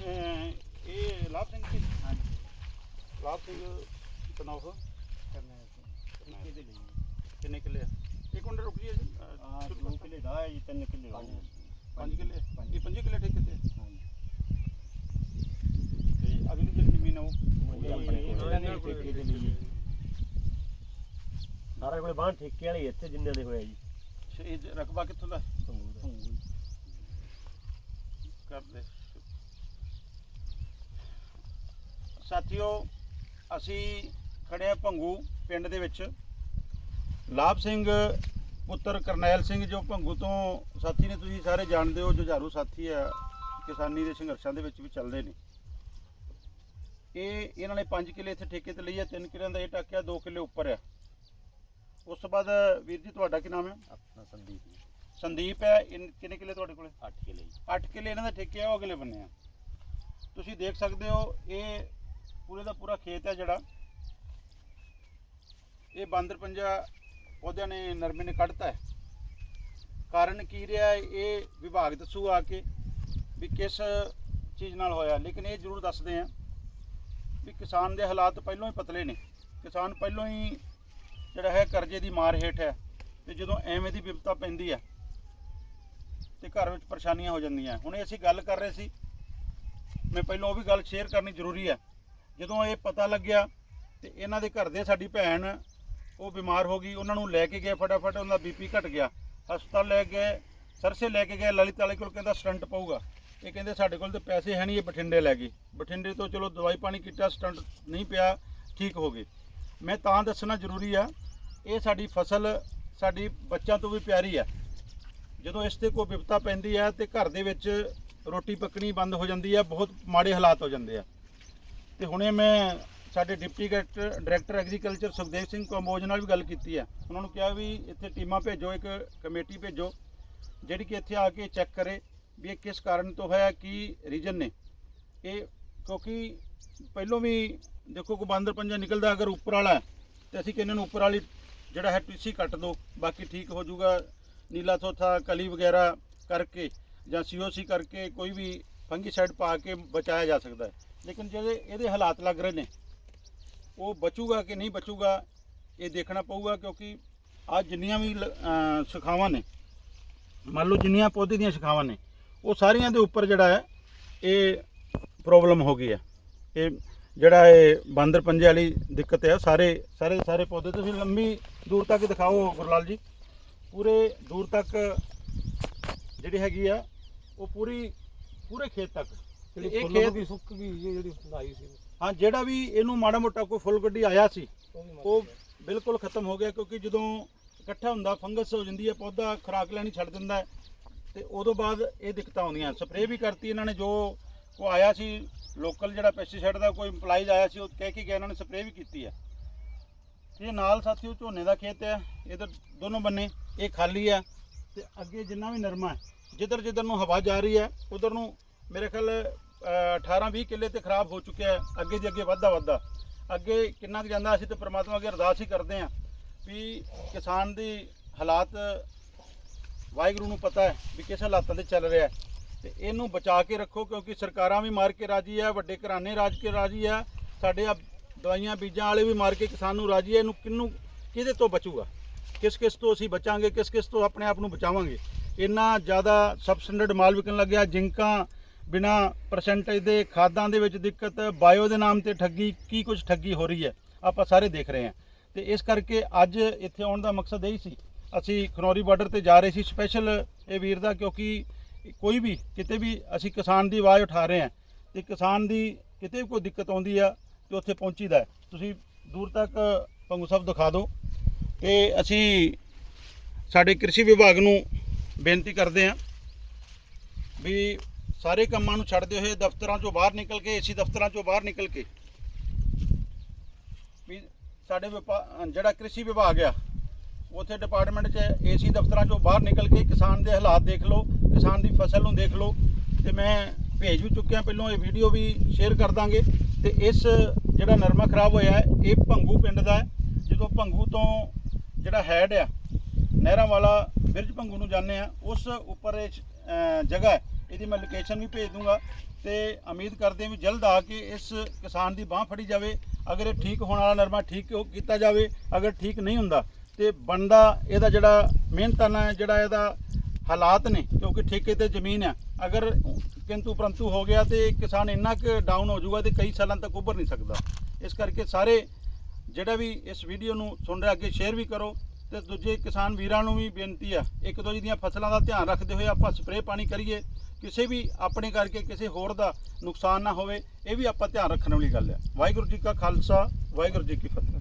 ਇਹ ਲਾਭ ਸਿੰਘ ਜੀ। ਹਾਂਜੀ। ਲਾਭ ਸਿੰਘ ਤਨੋਫ ਕਰਨਾ ਤਰੀਕੇ ਦੇ ਲਈ ਕਿੰਨੇ ਕਿੱਲੇ ਆ? ਇੱਕ ਮਿੰਟ ਰੁਕ ਜੀ। ਆ ਦੋ ਕਿਲੇ ਦਾ ਹੈ ਜੀ ਤਿੰਨ ਕਿਲੇ ਹੋ ਗਏ। 5 ਕਿੱਲੇ। ਪੰਜ। ਇਹ 5 ਕਿੱਲੇ ਠੇਕੇ ਤੇ ਆ। ਹਾਂਜੀ। ਤੇ ਅਗਲੀ ਜਿਹੜੀ ਜ਼ਮੀਨ ਆ ਉਹ? ਉਹ ਵੀ ਆਪਣੇ ਕੋਲ ਇਹਨਾਂ ਦੇ ਠੇਕੇ ਦੇ ਲਈ ਸਾਰਾ ਕੋਲੇ ਬਾਹਰ ਠੇਕੇ ਵਾਲੇ ਇੱਥੇ ਜਿੰਨੇ ਦੇ ਹੋਇਆ ਜੀ। ਅੱਛਾ, ਇਹ ਜ- ਰਕਬਾ ਕਿੱਥੋਂ ਦਾ। ਕਰਦੇ। ਸਾਥੀਓ ਅਸੀਂ ਖੜੇ ਭੰਗੂ ਪਿੰਡ ਦੇ ਵਿੱਚ। ਲਾਭ ਸਿੰਘ ਪੁੱਤਰ ਕਰਨੈਲ ਸਿੰਘ ਜੋ ਭੰਗੂ ਤੋਂ ਸਾਥੀ ਨੇ ਤੁਸੀਂ ਸਾਰੇ ਜਾਣਦੇ ਹੋ ਜੁਝਾਰੂ ਸਾਥੀ ਆ ਕਿਸਾਨੀ ਦੇ ਸੰਘਰਸ਼ਾਂ ਦੇ ਵਿੱਚ ਵੀ ਚੱਲਦੇ ਨੇ। ਇਹ ਇਹਨਾਂ ਨੇ 5 ਕਿੱਲੇ ਇੱਥੇ ਠੇਕੇ ਤੇ ਲਈ ਆ 3 ਕਿੱਲਿਆਂ ਦਾ ਇਹ ਟਾਕਿਆ 2 ਕਿੱਲੇ ਉੱਪਰ ਆ ਉਸ ਤੋਂ ਬਾਅਦ ਵੀਰ ਜੀ ਤੁਹਾਡਾ ਕੀ ਨਾਮ ਹੈ? ਆਪਣਾ ਸੰਦੀਪ ਜੀ। ਸੰਦੀਪ ਹੈ ਇਨ- ਕਿੰਨੇ ਕਿੱਲੇ ਤੁਹਾਡੇ ਕੋਲੇ? 8 ਕਿਲੇ ਜੀ। 8 ਕਿੱਲੇ ਇਹਨਾਂ ਦਾ ਠੇਕੇ ਆ ਉਹ ਅਗਲੇ ਬੰਨੇ ਆ। ਤੁਸੀਂ ਦੇਖ ਸਕਦੇ ਹੋ ਇਹ ਪੂਰੇ ਦਾ ਪੂਰਾ ਖੇਤ ਹੈ ਜਿਹੜਾ। ਇਹ ਬਾਂਦਰ ਪੰਜਾ ਪੌਦਿਆਂ ਨੇ ਨਰਮੇ ਨੇ ਕੱਢਤਾ ਹੈ। ਕਾਰਨ ਕੀ ਰਿਹਾ ਇਹ ਵਿਭਾਗ ਦੱਸੂ ਆ ਕੇ ਵੀ ਕਿਸ ਚੀਜ਼ ਨਾਲ ਹੋਇਆ। ਲੇਕਿਨ ਇਹ ਜ਼ਰੂਰ ਦੱਸਦੇ ਆ ਵੀ ਕਿਸਾਨ ਦੇ ਹਾਲਾਤ ਪਹਿਲਾਂ ਹੀ ਪਤਲੇ ਨੇ। ਕਿਸਾਨ ਪਹਿਲਾਂ ਹੀ ਜਿਹੜਾ ਹੈ, ਕਰਜ਼ੇ ਦੀ ਮਾਰ ਹੇਠ ਹੈ ਤੇ ਜਦੋਂ ਐਵੇਂ ਦੀ ਵਿਪਤਾ ਪੈਂਦੀ ਹੈ ਤੇ ਘਰ ਵਿੱਚ ਪਰੇਸ਼ਾਨੀਆਂ ਹੋ ਜਾਂਦੀਆਂ। ਹੁਣ ਇਹ ਅਸੀਂ ਗੱਲ ਕਰ ਰਹੇ ਸੀ। ਮੈਂ ਪਹਿਲਾਂ ਉਹ ਵੀ ਗੱਲ ਸ਼ੇਅਰ ਕਰਨੀ ਜ਼ਰੂਰੀ ਹੈ। ਜਦੋਂ ਇਹ ਪਤਾ ਲੱਗਿਆ ਤੇ ਇਹਨਾਂ ਦੇ ਘਰ ਦੇ ਸਾਡੀ ਭੈਣ ਉਹ ਬਿਮਾਰ ਹੋ ਗਈ, ਉਹਨਾਂ ਨੂੰ ਲੈ ਕੇ ਗਏ, ਫਟਾਫਟ ਉਹਨਾਂ ਦਾ ਬੀਪੀ ਘਟ ਗਿਆ। ਹਸਪਤਾਲ ਲੈ ਗਏ, ਸਰਸੇ ਲੈ ਕੇ ਗਏ, ਲਲਿਤ ਵਾਲੇ ਕੋਲ ਕਹਿੰਦਾ ਸਟੰਟ ਪਊਗਾ। ਇਹ ਕਹਿੰਦੇ ਸਾਡੇ ਕੋਲ ਤੇ ਪੈਸੇ ਹੈ ਨਹੀਂ, ਇਹ ਬਠਿੰਡੇ ਲੈ ਗਏ। ਬਠਿੰਡੇ ਤੋਂ ਚਲੋ ਦਵਾਈ ਪਾਣੀ ਕੀਤਾ, ਸਟੰਟ ਨਹੀਂ ਪਿਆ, ਠੀਕ ਹੋ ਗਏ। ਮੈਂ ਤਾਂ ਦੱਸਣਾ ਜ਼ਰੂਰੀ ਆ, ਇਹ ਸਾਡੀ ਫਸਲ ਸਾਡੀ ਬੱਚਿਆਂ ਤੋਂ ਵੀ ਪਿਆਰੀ ਆ। ਜਦੋਂ ਇਸ ਤੇ ਕੋਈ ਵਿਪਤਾ ਪੈਂਦੀ ਹੈ ਤੇ ਘਰ ਦੇ ਵਿੱਚ ਰੋਟੀ ਪੱਕਣੀ ਬੰਦ ਹੋ ਜਾਂਦੀ ਹੈ ਬਹੁਤ ਮਾੜੇ ਹਾਲਾਤ ਹੋ ਜਾਂਦੇ ਆ। ਤੇ ਹੁਣੇ ਮੈਂ ਸਾਡੇ deputy director director agriculture Sukhdev Singh Kamboj ਨਾਲ ਵੀ ਗੱਲ ਕੀਤੀ ਹੈ। ਉਹਨਾਂ ਨੂੰ ਕਿਹਾ ਵੀ ਇੱਥੇ ਟੀਮਾਂ ਭੇਜੋ ਇੱਕ ਕਮੇਟੀ ਭੇਜੋ ਜਿਹੜੀ ਕਿ ਇੱਥੇ ਆ ਕੇ ਚੈੱਕ ਕਰੇ ਵੀ ਇਹ ਕਿਸ ਕਾਰਨ ਤੋਂ ਹੋਇਆ ਕੀ ਰੀਜਨ ਨੇ। ਇਹ ਕਿਉਂਕਿ ਪਹਿਲੋਂ ਵੀ ਦੇਖੋ ਕੋ ਬਾਂਦਰ ਪੰਜਾ ਨਿਕਲਦਾ ਅਗਰ ਉੱਪਰ ਵਾਲਾ ਹੈ, ਤੇ ਅਸੀਂ ਕਹਿੰਦੇ ਨੂੰ ਉੱਪਰ ਵਾਲੀ ਜਿਹੜਾ ਹੈ ਟੀਸੀ ਕੱਟ ਦਿਓ ਬਾਕੀ ਠੀਕ ਹੋ ਜਾਊਗਾ। ਨੀਲਾ ਥੋਥਾ ਕਲੀ ਵਗੈਰਾ ਕਰਕੇ ਜਾਂ ਸੀਓਸੀ ਕਰਕੇ ਕੋਈ ਵੀ ਫੰਗੀਸਾਈਡ ਪਾ ਕੇ ਬਚਾਇਆ ਜਾ ਸਕਦਾ ਹੈ। ਲੇਕਿਨ ਜਿਹੜੇ ਇਹਦੇ ਹਾਲਾਤ ਲੱਗ ਰਹੇ ਨੇ, ਉਹ ਬਚੂਗਾ ਕਿ ਨਹੀਂ ਬਚੂਗਾ, ਇਹ ਦੇਖਣਾ ਪਊਗਾ ਕਿਉਂਕਿ ਅੱਜ ਜਿੰਨੀਆਂ ਵੀ ਲ- ਅਹ ਨੇ, ਮੰਨ ਲਓ ਜਿੰਨੀਆਂ ਪੌਦੇ ਦੀਆਂ ਸ਼ਾਖਾਵਾਂ ਨੇ, ਉਹ ਸਾਰੀਆਂ ਦੇ ਉੱਪਰ ਜਿਹੜਾ ਹੈ, ਇਹ ਪ੍ਰੋਬਲਮ ਹੋ ਗਈ ਹੈ। ਇਹ ਜਿਹੜਾ ਇਹ ਬਾਂਦਰ ਪੰਜੇ ਵਾਲੀ ਦਿੱਕਤ ਹੈ ਸਾਰੇ ਸਾਰੇ ਦੇ ਸਾਰੇ ਪੌਦੇ, ਤੁਸੀਂ ਲੰਬੀ ਦੂਰ ਤੱਕ ਦਿਖਾਓ ਗੁਰਲਾਲ ਜੀ। ਪੂਰੇ ਦੂਰ ਤੱਕ ਜਿਹੜੀ ਹੈਗੀ ਆ, ਉਹ ਪੂਰੀ ਪੂਰੇ ਖੇਤ ਤੱਕ। ਤੇ ਇਹ ਖੇਤ ਵੀ ਸੁੱਕ ਗਈ ਜਿਹੜੀ ਲਾਈ ਸੀ। ਹਾਂ ਜਿਹੜਾ ਵੀ ਇਹਨੂੰ ਮਾੜਾ ਮੋਟਾ ਕੋਈ ਫੁੱਲ ਗੱਡੀ ਆਇਆ ਸੀ ਉਹ ਵੀ ਉਹ ਬਿਲਕੁਲ ਖਤਮ ਹੋ ਗਿਆ ਕਿਉਂਕਿ ਜਦੋਂ ਇਕੱਠਾ ਹੁੰਦਾ ਫੰਗਸ ਹੋ ਜਾਂਦੀ ਹੈ ਪੌਦਾ ਖੁਰਾਕ ਲੈਣੀ ਛੱਡ ਦਿੰਦਾ ਹੈ ਤੇ ਉਦੋਂ ਬਾਅਦ ਇਹ ਦਿੱਕਤਾਂ ਆਉਂਦੀਆਂ। ਸਪਰੇਅ ਵੀ ਕਰਤੀ ਇਹਨਾਂ ਨੇ ਜੋ ਕੋ ਆਇਆ ਸੀ ਲੋਕਲ ਜਿਹੜਾ ਪੈਸਟੀਸਾਈਡ ਦਾ ਕੋਈ ਇੰਪਲਾਈਜ਼ ਆਇਆ ਸੀ ਉਹ ਕਹਿ ਕੇ ਗਿਆ ਇਹਨਾਂ ਨੇ ਸਪਰੇਅ ਵੀ ਕੀਤੀ ਹੈ। ਇਹ ਨਾਲ ਸਾਥੀਓ ਝੋਨੇ ਦਾ ਖੇਤ ਹੈ ਇਧਰ ਦੋਨੋਂ ਬੰਨੇ ਇਹ ਖਾਲੀ ਹੈ। ਤੇ ਅੱਗੇ ਜਿੰਨਾ ਵੀ ਨਰਮਾ ਹੈ, ਜਿੱਧਰ ਜਿੱਧਰ ਨੂੰ ਹਵਾ ਜਾ ਰਹੀ ਹੈ, ਉਧਰ ਨੂੰ ਮੇਰੇ ਖਿਆਲ 18 20 ਕਿੱਲੇ ਤੇ ਖਰਾਬ ਹੋ ਚੁੱਕਿਆ ਹੈ। ਅੱਗੇ ਦੀ ਅੱਗੇ ਵੱਧਦਾ ਵੱਧਦਾ। ਅੱਗੇ ਕਿੰਨਾ ਕੁ ਜਾਂਦਾ ਅਸੀਂ ਤੇ ਪ੍ਰਮਾਤਮਾ ਅੱਗੇ ਅਰਦਾਸ ਹੀ ਕਰਦੇ ਹਾਂ ਵੀ ਕਿਸਾਨ ਦੀ ਹਾਲਾਤ ਵਾਹਿਗੁਰੂ ਨੂੰ ਪਤਾ ਹੈ ਵੀ ਕਿਸ ਹਾਲਾਤਾਂ ਤੇ ਚੱਲ ਰਿਹਾ ਹੈ। ਤੇ ਇਹਨੂੰ ਬਚਾ ਕੇ ਰੱਖੋ ਕਿਉਂਕਿ ਸਰਕਾਰਾਂ ਵੀ ਮਾਰ ਕੇ ਰਾਜੀ ਹੈ, ਵੱਡੇ ਘਰਾਣੇ ਰਾਜ ਕੇ ਰਾਜੀ ਹੈ। ਸਾਡੇ ਆ ਦਵਾਈਆਂ ਬੀਜਾਂ ਵਾਲੇ ਵੀ ਮਾਰ ਕੇ ਕਿਸਾਨ ਨੂੰ ਰਾਜੀ ਹੈ। ਇਹਨੂੰ ਕਿੰਨੂੰ ਕਿਹਦੇ ਤੋਂ ਬਚੂਗਾ? ਕਿਸ ਕਿਸ ਤੋਂ ਅਸੀਂ ਬਚਾਂਗੇ, ਕਿਸ ਕਿਸ ਤੋਂ ਆਪਣੇ ਆਪ ਨੂੰ ਬਚਾਵਾਂਗੇ। ਇੰਨਾ ਜ਼ਿਆਦਾ ਸਬਸਟੈਂਡਰਡ ਮਾਲ ਵਿਕਣ ਲੱਗਿਆ, ਜਿੰਕਾਂ ਬਿਨਾ ਪਰਸੈਂਟੇਜ ਦੇ ਖਾਦਾਂ ਦੇ ਵਿੱਚ ਦਿੱਕਤ ਬਾਇਓ ਦੇ ਨਾਮ ਤੇ ਠੱਗੀ, ਕੀ ਕੁਝ ਠੱਗੀ ਹੋ ਰਹੀ ਹੈ, ਆਪਾਂ ਸਾਰੇ ਦੇਖ ਰਹੇ ਹਾਂ। ਤੇ ਇਸ ਕਰਕੇ ਅੱਜ ਇੱਥੇ ਆਉਣ ਦਾ ਮਕਸਦ ਇਹੀ ਸੀ, ਅਸੀਂ ਖਨੌਰੀ ਬਾਰਡਰ ਤੇ ਜਾ ਰਹੇ ਸੀ ਸਪੈਸ਼ਲ ਇਹ ਵੀਰ ਦਾ, ਕਿਉਂਕਿ ਕੋਈ ਵੀ ਕਿਤੇ ਵੀ ਅਸੀਂ ਕਿਸਾਨ ਦੀ ਆਵਾਜ਼ ਉਠਾ ਰਹੇ ਹਾਂ, ਤੇ ਕਿਸਾਨ ਦੀ ਕਿਤੇ ਵੀ ਕੋਈ ਦਿੱਕਤ ਆਉਂਦੀ ਆ, ਤੇ ਉੱਥੇ ਪਹੁੰਚੀਦਾ ਤੁਸੀਂ ਦੂਰ ਤੱਕ ਪੰਗੂ ਸਾਹਿਬ ਦਿਖਾ ਦਿਓ। ਇਹ ਅਸੀਂ ਸਾਡੇ ਕ੍ਰਿਸ਼ੀ ਵਿਭਾਗ ਨੂੰ ਬੇਨਤੀ ਕਰਦੇ ਹਾਂ ਵੀ ਸਾਰੇ ਕੰਮਾਂ ਨੂੰ ਛੱਡਦੇ ਹੋਏ ਦਫ਼ਤਰਾਂ ਚੋਂ ਬਾਹਰ ਨਿਕਲ ਕੇ, ਏਸੀ ਦਫ਼ਤਰਾਂ ਚੋਂ ਬਾਹਰ ਨਿਕਲ ਕੇ ਵੀ ਸਾਡੇ ਵਿਭਾ- ਜਿਹੜਾ ਕ੍ਰਿਸ਼ੀ ਵਿਭਾਗ ਆ, ਉੱਥੇ ਡਿਪਾਰਟਮੈਂਟ 'ਚ ਏਸੀ ਦਫ਼ਤਰਾਂ ਚੋਂ ਬਾਹਰ ਨਿਕਲ ਕੇ ਕਿਸਾਨ ਦੇ ਹਾਲਾਤ ਦੇਖ ਲਓ, ਕਿਸਾਨ ਦੀ ਫਸਲ ਨੂੰ ਦੇਖ ਲਓ ਤੇ ਮੈਂ ਭੇਜ ਵੀ ਚੁੱਕਿਆ ਪਹਿਲਾਂ ਇਹ ਵੀਡੀਓ ਵੀ ਸ਼ੇਅਰ ਕਰ ਦਾਂਗੇ ਤੇ ਇਸ ਜਿਹੜਾ ਨਰਮਾ ਖਰਾਬ ਹੋਇਆ ਇਹ ਭੰਗੂ ਪਿੰਡ ਦਾ ਜਦੋਂ ਭੰਗੂ ਤੋਂ ਜਿਹੜਾ ਹੈਡ ਆ, ਨਹਿਰਾਂ ਵਾਲਾ ਬਿਰਜ ਭੰਗੂ ਨੂੰ ਜਾਂਦੇ ਆ, ਉਸ ਉੱਪਰ ਇਹ ਜਗ੍ਹਾ ਇਹਦੀ ਮੈਂ ਲੋਕੇਸ਼ਨ ਵੀ ਭੇਜ ਦੂੰਗਾ ਤੇ ਉਮੀਦ ਕਰਦੇ ਹਾਂ ਵੀ ਜਲਦ ਆ ਕੇ ਇਸ ਕਿਸਾਨ ਦੀ ਬਾਹ ਫੜੀ ਜਾਵੇ। ਅਗਰ ਇਹ ਠੀਕ ਹੋਣ ਵਾਲਾ ਨਰਮਾ ਠੀਕ ਕੀਤਾ ਜਾਵੇ, ਅਗਰ ਠੀਕ ਨਹੀਂ ਹੁੰਦਾ ਤੇ ਬਣਦਾ ਇਹਦਾ ਜਿਹੜਾ ਮਿਹਨਤਾਨਾ ਹੈ, ਜਿਹੜਾ ਇਹਦਾ ਹਾਲਾਤ ਨੇ, ਕਿਉਂਕਿ ਠੇਕੇ ਤੇ ਜ਼ਮੀਨ ਹੈ ਅਗਰ ਕਿੰਤੂ ਪਰੰਤੂ ਹੋ ਗਿਆ ਤੇ ਕਿਸਾਨ ਇੰਨਾ ਕੁ ਡਾਊਨ ਹੋ ਜਾਊਗਾ ਤੇ ਕਈ ਸਾਲਾਂ ਤੱਕ ਉੱਭਰ ਨਹੀਂ ਸਕਦਾ। ਇਸ ਕਰਕੇ ਸਾਰੇ ਜਿਹੜਾ ਵੀ ਇਸ ਵੀਡੀਓ ਨੂੰ ਸੁਣ ਰਿਹਾ, ਅੱਗੇ ਸ਼ੇਅਰ ਵੀ ਕਰੋ ਤੇ ਦੂਜੇ ਕਿਸਾਨ ਵੀਰਾਂ ਨੂੰ ਵੀ ਬੇਨਤੀ ਆ, ਇੱਕ ਦੂਜੇ ਦੀਆਂ ਫਸਲਾਂ ਦਾ ਧਿਆਨ ਰੱਖਦੇ ਹੋਏ ਆਪਾਂ ਸਪਰੇਅ ਪਾਣੀ ਕਰੀਏ, ਕਿਸੇ ਵੀ ਆਪਣੇ ਕਰਕੇ ਕਿਸੇ ਹੋਰ ਦਾ ਨੁਕਸਾਨ ਨਾ ਹੋਵੇ, ਇਹ ਵੀ ਆਪਾਂ ਧਿਆਨ ਰੱਖਣ ਵਾਲੀ ਗੱਲ ਹੈ ਵਾਹਿਗੁਰੂ ਜੀ ਕਾ ਖਾਲਸਾ, ਵਾਹਿਗੁਰੂ ਜੀ ਕੀ ਫਤਿਹ।